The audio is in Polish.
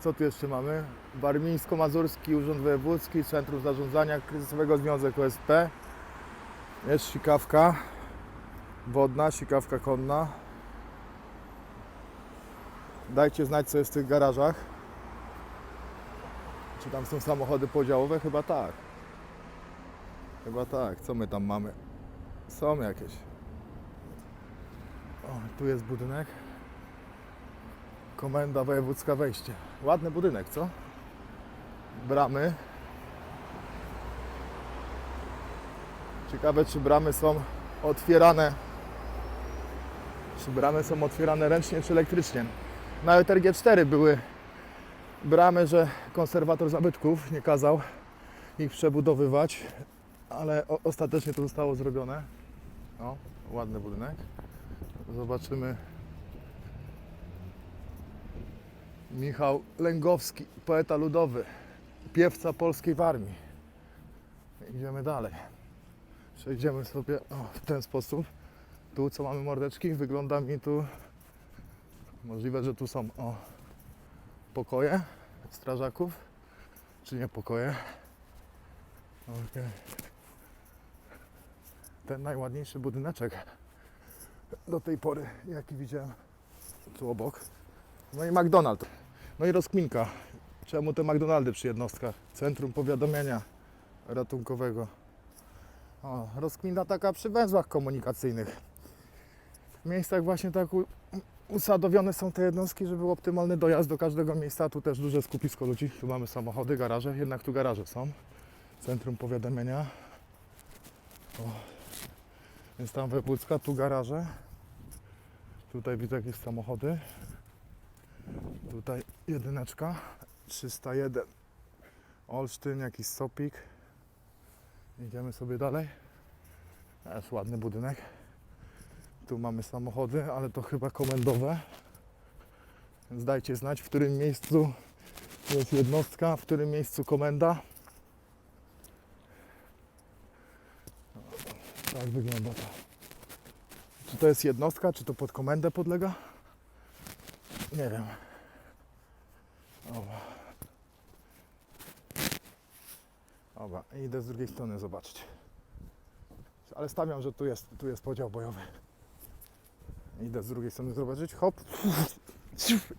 Co tu jeszcze mamy? Warmińsko-Mazurski Urząd Wojewódzki, Centrum Zarządzania Kryzysowego Związek OSP. Jest sikawka wodna, sikawka konna. Dajcie znać, co jest w tych garażach. Czy tam są samochody podziałowe? Chyba tak. Chyba tak. Co my tam mamy? Są jakieś. O, tu jest budynek. Komenda Wojewódzka Wejście. Ładny budynek, co? Bramy. Ciekawe, czy bramy są otwierane. Czy bramy są otwierane ręcznie, czy elektrycznie. Na ETRG 4 były bramy, że konserwator zabytków nie kazał ich przebudowywać, ale ostatecznie to zostało zrobione. O, ładny budynek. Zobaczymy. Michał Lęgowski, poeta ludowy, piewca polskiej w armii. Idziemy dalej. Przejdziemy sobie o, w ten sposób. Tu co mamy mordeczki, wygląda mi tu możliwe, że tu są o, pokoje strażaków, czy nie pokoje. Okej. Ten najładniejszy budyneczek do tej pory, jaki widziałem tu obok. No i McDonald's. No i rozkminka. Czemu te McDonaldy przy jednostkach? Centrum Powiadamiania Ratunkowego. O, rozkmina taka przy węzłach komunikacyjnych. W miejscach właśnie tak usadowione są te jednostki, żeby był optymalny dojazd do każdego miejsca. Tu też duże skupisko ludzi. Tu mamy samochody, garaże. Jednak tu garaże są. Centrum Powiadamiania. O. Więc tam wojewódzka, tu garaże. Tutaj widzę jakieś samochody. Tutaj jedyneczka, 301. Olsztyn, jakiś sopik. Idziemy sobie dalej. Też ładny budynek. Tu mamy samochody, ale to chyba komendowe. Więc dajcie znać, w którym miejscu jest jednostka, w którym miejscu komenda. Tak wygląda to. Czy to jest jednostka, czy to pod komendę podlega? Nie wiem. Oba. Oba. Idę z drugiej strony zobaczyć. Ale stawiam, że tu jest, tu jest podział bojowy. Idę z drugiej strony zobaczyć. Hop. I